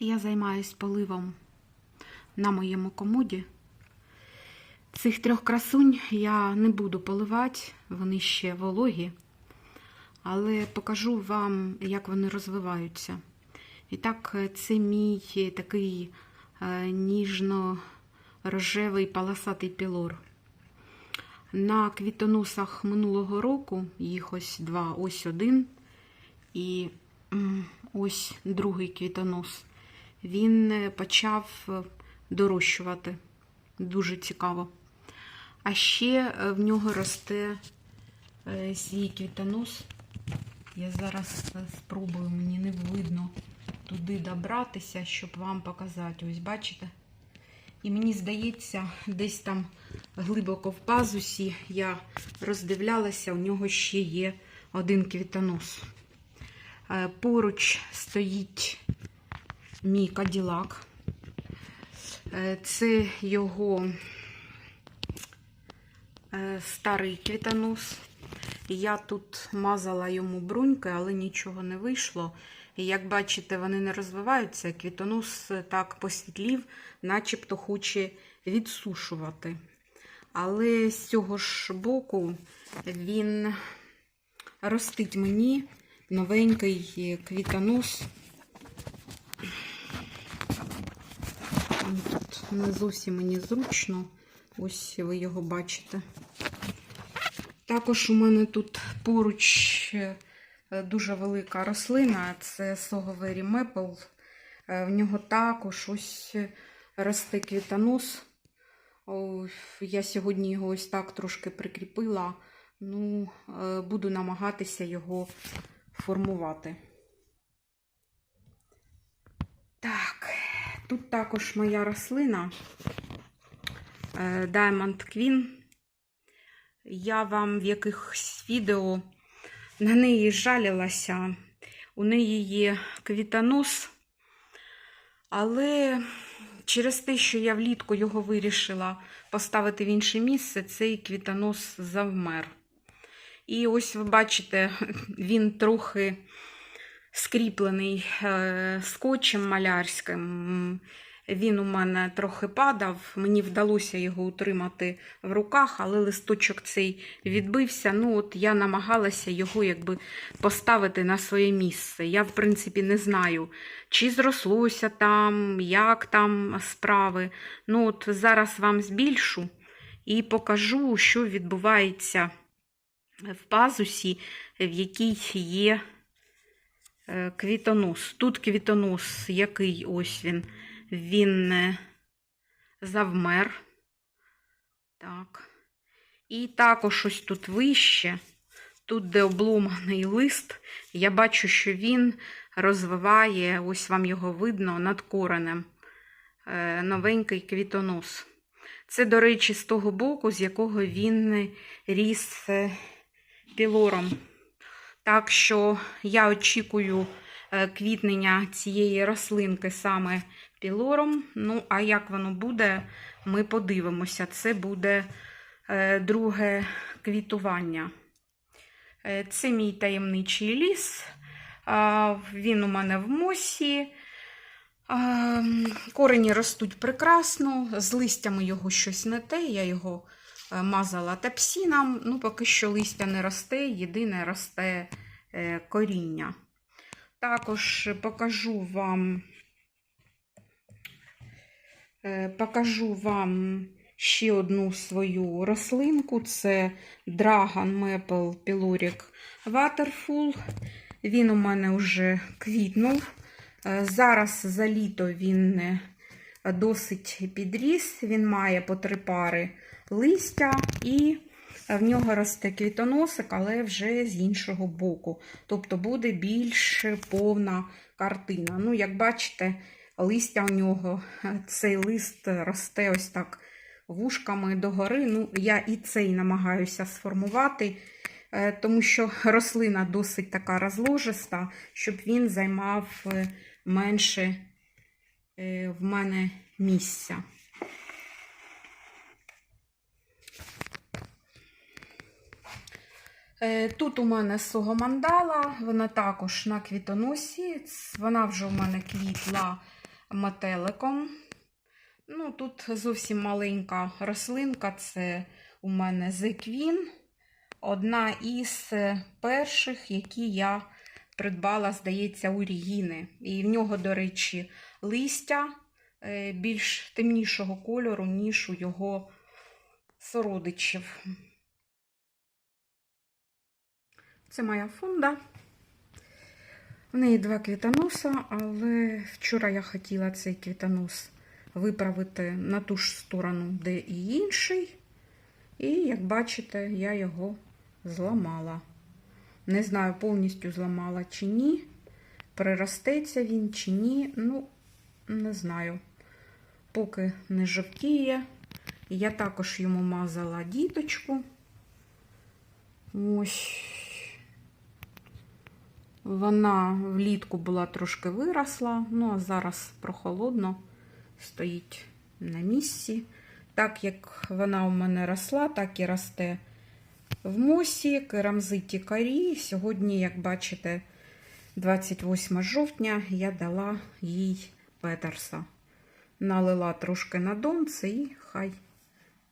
Я займаюсь поливом на моєму комоді. Цих трьох красунь я не буду поливати, вони ще вологі, але покажу вам, як вони розвиваються. І так, це мій такий е, ніжно-рожевий полосатий пілор. На квітоносах минулого року їх ось два, ось один і ось другий квітонос. Він е, почав е, дорощувати. Дуже цікаво. А ще е, в нього росте свій квітонос. Я зараз спробую, мені не видно туди добратися, щоб вам показати. Ось бачите? І мені здається, десь там глибоко в пазусі я роздивлялася, у нього ще є один квітонос. Поруч стоїть мій каділак. Е, Це його е, старий квітонос. Я тут мазала йому бруньки, але нічого не вийшло. І як бачите, вони не розвиваються. Квітонос так посвітлів, начебто хоче відсушувати. Але з цього ж боку він ростить мені новенький квітонос. Тут не зовсім мені зручно. Ось ви його бачите. Також у мене тут поруч е, дуже велика рослина, це соговий мепл. В нього також ось росте квітонос. Я сьогодні його ось так трошки прикріпила. Ну, е, буду намагатися його формувати. Так, тут також моя рослина е, Diamond Queen. Я вам в якихось відео на неї жалілася. У неї є квітонос, але через те, що я влітку його вирішила поставити в інше місце, цей квітонос завмер. І ось ви бачите, він трохи скріплений е, скотчем малярським. Він у мене трохи падав, мені вдалося його утримати в руках, але листочок цей відбився. Ну, от я намагалася його якби поставити на своє місце. Я, в принципі, не знаю, чи зрослося там, як там справи. Ну, от зараз вам збільшу і покажу, що відбувається в пазусі, в якій є квітонос. Тут квітонос, який ось він він завмер. Так. І також ось тут вище, тут, де обломаний лист, я бачу, що він розвиває, ось вам його видно, над коренем е, новенький квітонос. Це, до речі, з того боку, з якого він ріс е, пілором. Так що я очікую е, квітнення цієї рослинки саме пілором. Ну, а як воно буде, ми подивимося. Це буде е, друге квітування. Е, це мій таємничий ліс. Він у мене в мосі. Корені ростуть прекрасно, з листями його щось не те. Я його мазала тепсіном. Ну, поки що листя не росте, єдине росте е, коріння. Також покажу вам Е, Покажу вам ще одну свою рослинку. Це Dragon Maple Pyloric Waterful. Він у мене вже квітнув. Е, Зараз за літо він е, досить підріс. Він має по три пари листя і в нього росте квітоносик, але вже з іншого боку. Тобто буде більш повна картина. Ну, як бачите, листя у нього, цей лист росте ось так вушками догори. Ну, я і цей намагаюся сформувати, е, тому що рослина досить така розложиста, щоб він займав е, менше е, в мене місця. Тут у мене сугомандала, вона також на квітоносі. Вона вже у мене квітла метеликом. Ну, тут зовсім маленька рослинка, це у мене Queen. Одна із перших, які я придбала, здається, у Регіни. І в нього, до речі, листя е, більш темнішого кольору, ніж у його сородичів. Це моя фунда. В неї два квітоноса, але вчора я хотіла цей квітонос виправити на ту ж сторону, де і інший. І, як бачите, я його зламала. Не знаю, повністю зламала чи ні. Приростеться він чи ні. Ну, не знаю. Поки не жовтіє. Я також йому мазала діточку. Ось. Вона влітку була трошки виросла, ну а зараз прохолодно стоїть на місці. Так як вона у мене росла, так і росте в мосі, керамзиті корі. Сьогодні, як бачите, 28 жовтня я дала їй петерса. Налила трошки на донце і хай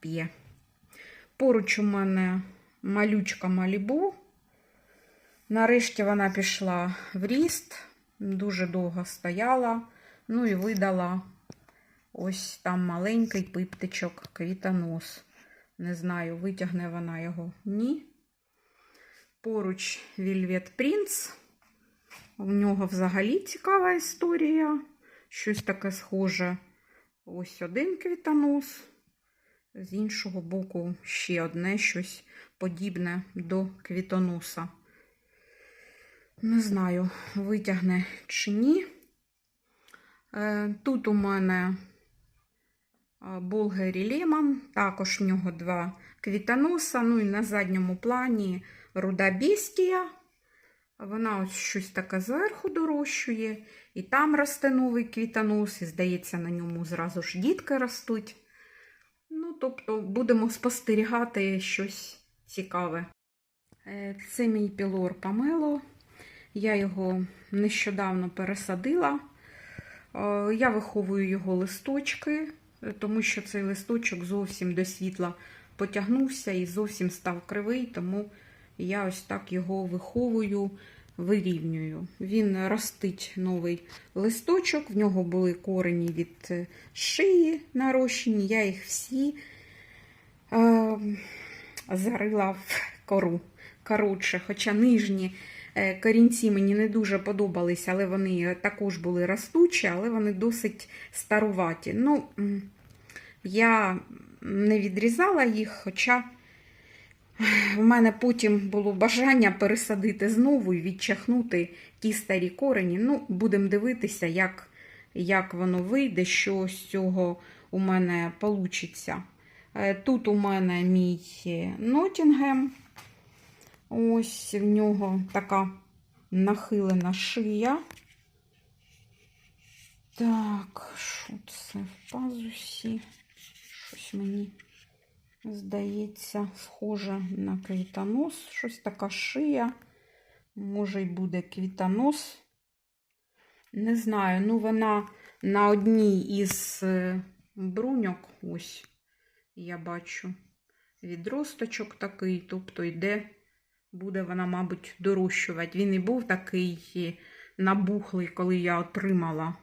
п'є. Поруч у мене малючка Малібу. Нарешті вона пішла в ріст, дуже довго стояла, ну і видала ось там маленький пиптичок, квітонос. Не знаю, витягне вона його ні. Поруч Вільвет Принц. У нього взагалі цікава історія. Щось таке схоже. Ось один квітонос. З іншого боку, ще одне щось подібне до квітоноса. Не знаю, витягне чи ні. Е, Тут у мене Болгері Лемон, також в нього два квітоноса. Ну і на задньому плані руда Бестія. Вона ось щось таке зверху дорощує. І там росте новий квітонос, і, здається, на ньому зразу ж дітки ростуть. Ну, тобто, будемо спостерігати щось цікаве. Е, Це мій пілор Памело. Я його нещодавно пересадила. Е, Я виховую його листочки, тому що цей листочок зовсім до світла потягнувся і зовсім став кривий, тому я ось так його виховую, вирівнюю. Він ростить новий листочок, в нього були корені від шиї нарощені, я їх всі е, зарила в кору. Коротше, хоча нижні е, корінці мені не дуже подобалися, але вони також були ростучі, але вони досить старуваті. Ну, я не відрізала їх, хоча в мене потім було бажання пересадити знову і відчахнути ті старі корені. Ну, будемо дивитися, як, як воно вийде, що з цього у мене вийде. Тут у мене мій Нотінгем. Ось в нього така нахилена шия. Так, що це в пазусі? Щось мені здається, схоже на квітонос. Щось така шия. Може, й буде квітонос. Не знаю, ну вона на одній із е, бруньок, ось, я бачу, відросточок такий, тобто йде, буде вона, мабуть, дорощувати. Він і був такий набухлий, коли я отримала.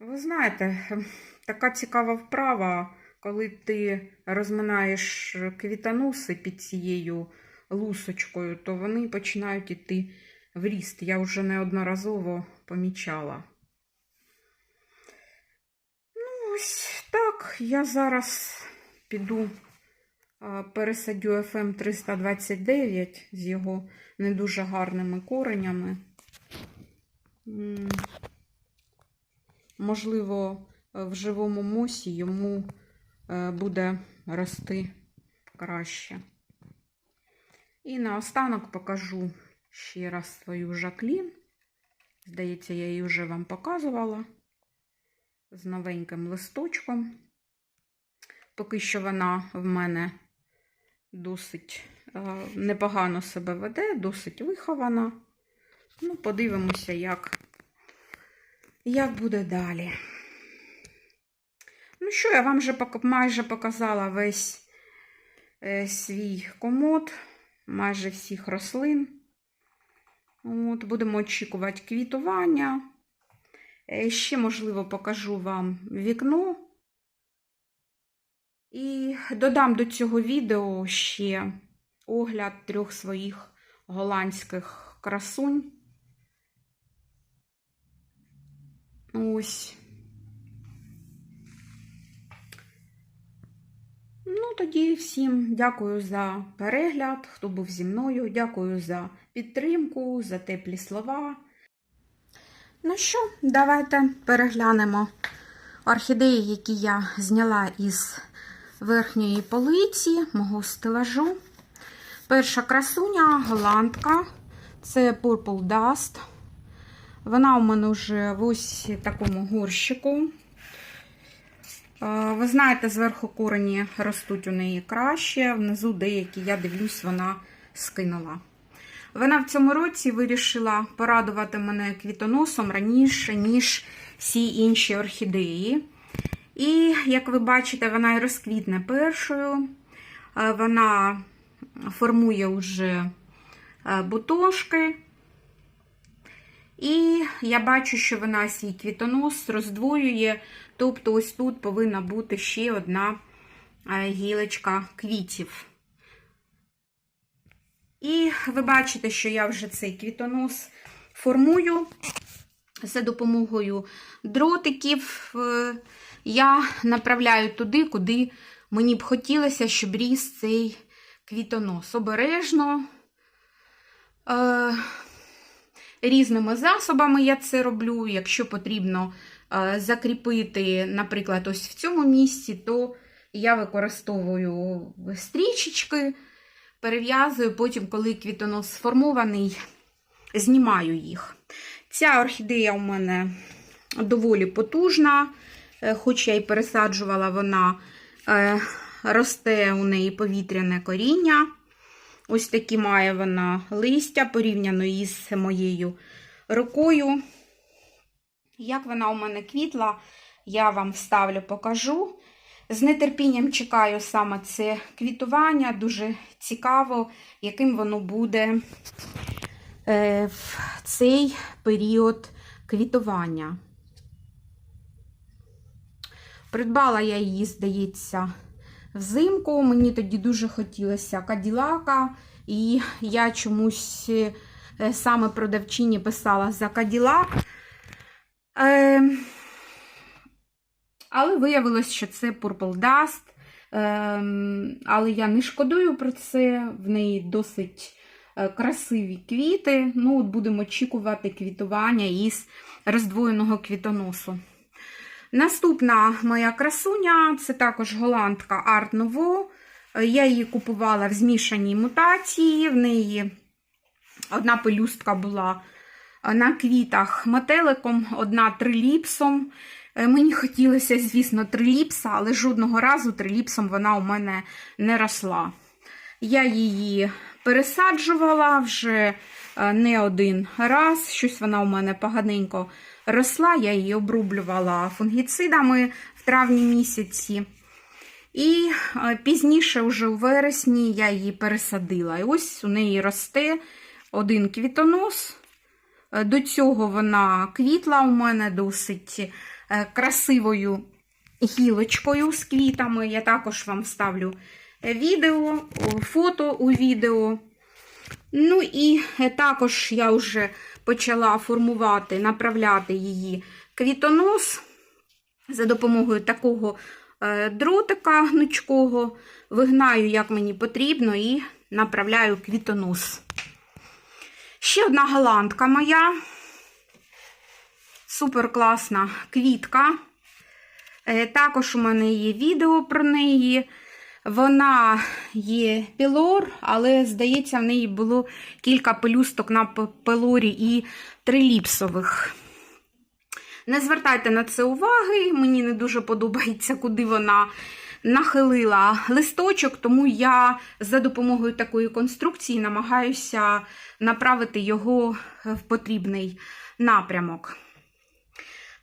Ви знаєте, така цікава вправа, коли ти розминаєш квітоноси під цією лусочкою, то вони починають іти в ріст. Я вже неодноразово помічала. Ну, ось так, я зараз піду пересадю FM 329 з його не дуже гарними коренями. Можливо, в живому мосі йому е, буде рости краще. І наостанок покажу ще раз свою жаклін. Здається, я її вже вам показувала з новеньким листочком. Поки що вона в мене досить е, непогано себе веде, досить вихована. Ну, подивимося, як як буде далі. Ну що, я вам вже майже показала весь е, свій комод, майже всіх рослин. От, будемо очікувати квітування. Е, Ще, можливо, покажу вам вікно. І додам до цього відео ще огляд трьох своїх голландських красунь. Ось. Ну, тоді всім дякую за перегляд, хто був зі мною. Дякую за підтримку, за теплі слова. Ну що, давайте переглянемо орхідеї, які я зняла із верхньої полиці мого стелажу. Перша красуня голландка. Це Purple Dust. Вона у мене вже в ось такому горщику. Ви знаєте, зверху корені ростуть у неї краще, внизу деякі, я дивлюсь, вона скинула. Вона в цьому році вирішила порадувати мене квітоносом раніше, ніж всі інші орхідеї. І, як ви бачите, вона і розквітне першою. Е, Вона формує вже е, бутошки. І я бачу, що вона свій квітонос роздвоює, тобто ось тут повинна бути ще одна е, гілочка квітів. І ви бачите, що я вже цей квітонос формую за допомогою дротиків. Я направляю туди, куди мені б хотілося, щоб ріс цей квітонос. Обережно. Е, Різними засобами я це роблю. Якщо потрібно е, закріпити, наприклад, ось в цьому місці, то я використовую стрічечки, перев'язую, потім, коли квітонос сформований, знімаю їх. Ця орхідея у мене доволі потужна, хоч я й пересаджувала, вона е, росте у неї повітряне коріння. Ось такі має вона листя порівняно із моєю рукою. Як вона у мене квітла, я вам вставлю, покажу. З нетерпінням чекаю саме це квітування. Дуже цікаво, яким воно буде е, в цей період квітування. Придбала я її, здається, взимку. Мені тоді дуже хотілося каділака, і я чомусь е, саме продавчині писала за каділак. Е, але виявилось, що це Purple Dust. Е, але я не шкодую про це, в неї досить е, красиві квіти. Ну, от Будемо очікувати квітування із роздвоєного квітоносу. Наступна моя красуня це також голландка Art Nouveau. Я її купувала в змішаній мутації. В неї одна пелюстка була на квітах метеликом, одна триліпсом. Мені хотілося, звісно, триліпса, але жодного разу триліпсом вона у мене не росла. Я її пересаджувала вже не один раз. Щось вона у мене поганенько росла, я її обрублювала фунгіцидами в травні місяці. І пізніше, вже у вересні, я її пересадила. І ось у неї росте один квітонос. До цього вона квітла у мене досить красивою гілочкою з квітами. Я також вам ставлю відео, фото у відео. Ну і також я вже почала формувати, направляти її квітонос за допомогою такого дротика гнучкого. Вигнаю, як мені потрібно, і направляю квітонос. Ще одна голландка моя. Супер класна квітка. Також у мене є відео про неї. Вона є пілор, але, здається, в неї було кілька пелюсток на пелорі і триліпсових. Не звертайте на це уваги, мені не дуже подобається, куди вона нахилила листочок, тому я за допомогою такої конструкції намагаюся направити його в потрібний напрямок.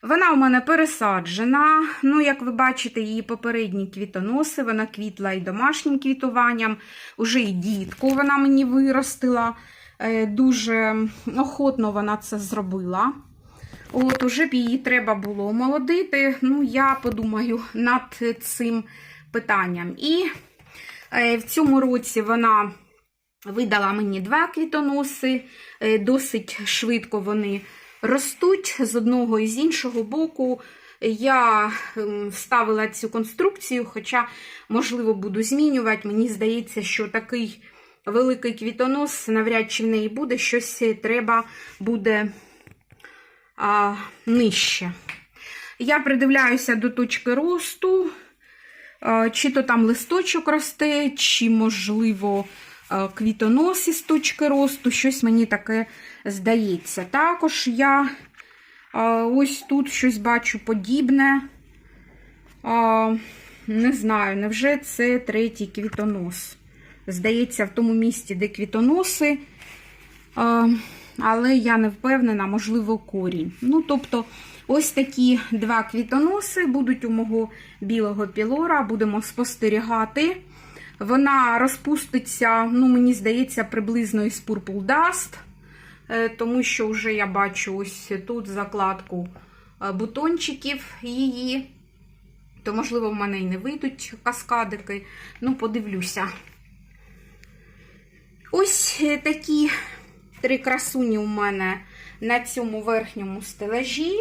Вона у мене пересаджена. Ну, як ви бачите, її попередні квітоноси, вона квітла і домашнім квітуванням, уже і дітку вона мені виростила. Е, Дуже охотно вона це зробила. От, уже б її треба було омолодити. Ну, я подумаю над цим питанням. І е, в цьому році вона видала мені два квітоноси, е, досить швидко вони ростуть з одного і з іншого боку. Я ем, вставила цю конструкцію, хоча, можливо, буду змінювати. Мені здається, що такий великий квітонос навряд чи в неї буде, щось треба буде а, нижче. Я придивляюся до точки росту, а, чи то там листочок росте, чи, можливо, а, квітонос із точки росту. Щось мені таке здається. Також я ось тут щось бачу подібне. Не знаю, невже це третій квітонос? Здається, в тому місці, де квітоноси. Але я не впевнена, можливо, корінь. Ну, тобто, ось такі два квітоноси будуть у мого білого пілора, будемо спостерігати. Вона розпуститься, ну, мені здається, приблизно із Purple Dust, е, тому що вже я бачу ось тут закладку е, бутончиків її. То, можливо, в мене і не вийдуть каскадики. Ну, подивлюся. Ось е, такі три красуні у мене на цьому верхньому стелажі.